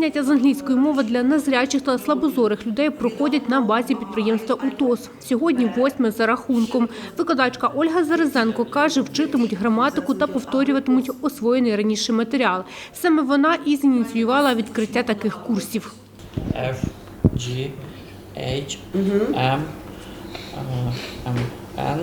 Заняття з англійської мови для незрячих та слабозорих людей проходять на базі підприємства УТОС. Сьогодні восьме за рахунком. Викладачка Ольга Зарезенко каже, вчитимуть граматику та повторюватимуть освоєний раніше матеріал. Саме вона і зініціювала відкриття таких курсів. F G H M M N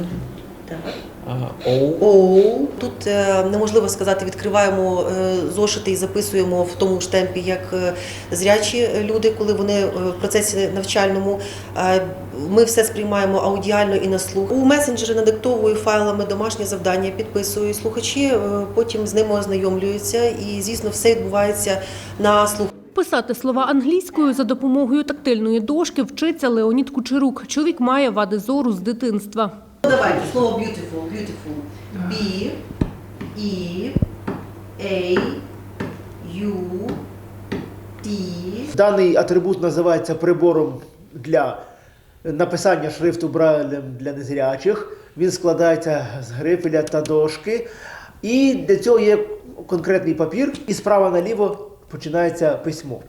uh, O Оу, тут е, неможливо сказати, відкриваємо е, зошити і записуємо в тому ж темпі, як е, зрячі люди, коли вони е, в процесі навчальному. Е, Ми все сприймаємо аудіально і на слух. У месенджери надиктовую файлами домашнє завдання, підписую. Слухачі е, потім з ними ознайомлюються, і звісно, все відбувається на слух. Писати слова англійською за допомогою тактильної дошки вчиться Леонід Кучерук. Чоловік має вади зору з дитинства. Давайте слово beautiful, beautiful. B, E, A, U, T. Даний атрибут називається прибором для написання шрифту Брайлем для незрячих. Він складається з грифеля та дошки. І для цього є конкретний папір, і справа наліво починається письмо.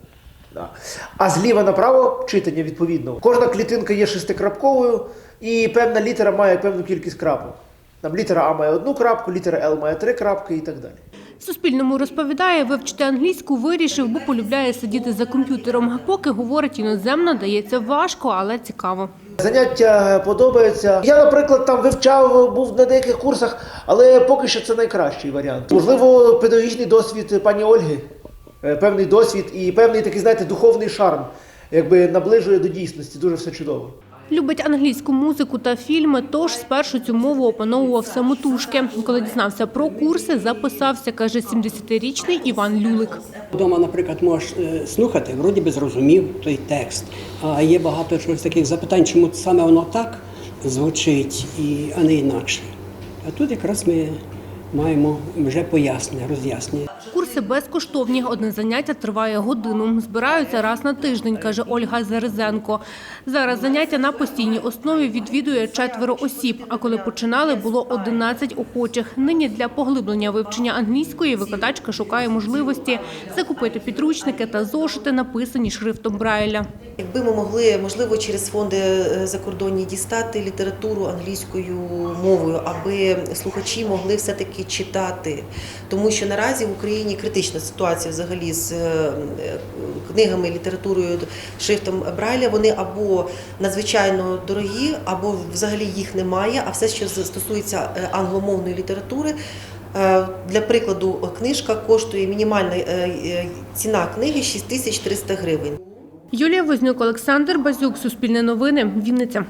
Да. А зліва направо читання відповідно. Кожна клітинка є шестикрапковою, і певна літера має певну кількість крапок. Там літера А має одну крапку, літера Л має три крапки і так далі. Суспільному розповідає, вивчити англійську вирішив, бо полюбляє сидіти за комп'ютером. Поки говорить іноземно, дається важко, але цікаво. Заняття подобаються. Я, наприклад, там вивчав, був на деяких курсах, але поки що це найкращий варіант. Можливо, педагогічний досвід пані Ольги, певний досвід і певний такий, знаєте, духовний шарм, якби наближує до дійсності. Дуже все чудово. Любить англійську музику та фільми, тож спершу цю мову опановував самотужки. Коли дізнався про курси, записався, каже 70-річний Іван Люлик. Вдома, наприклад, можеш е, слухати, вроді би зрозумів той текст. А є багато чогось таких запитань, чому саме воно так звучить, і, а не інакше. А тут якраз ми маємо вже пояснення, роз'яснення. Курси безкоштовні. Одне заняття триває годину. Збираються раз на тиждень, каже Ольга Зарезенко. Зараз заняття на постійній основі відвідує четверо осіб. А коли починали, було 11 охочих. Нині для поглиблення вивчення англійської викладачка шукає можливості закупити підручники та зошити, написані шрифтом Брайля. Якби ми могли, можливо, через фонди е, закордонні дістати літературу англійською мовою, аби слухачі могли все-таки читати. Тому що наразі в Україні критична ситуація взагалі з е, книгами, літературою, шрифтом Брайля. Вони або надзвичайно дорогі, або взагалі їх немає. А все, що стосується е, англомовної літератури, Е, Для прикладу, книжка коштує мінімальна е, е, ціна книги 6300 гривень. Юлія Вознюк, Олександр Базюк, Суспільне новини, Вінниця.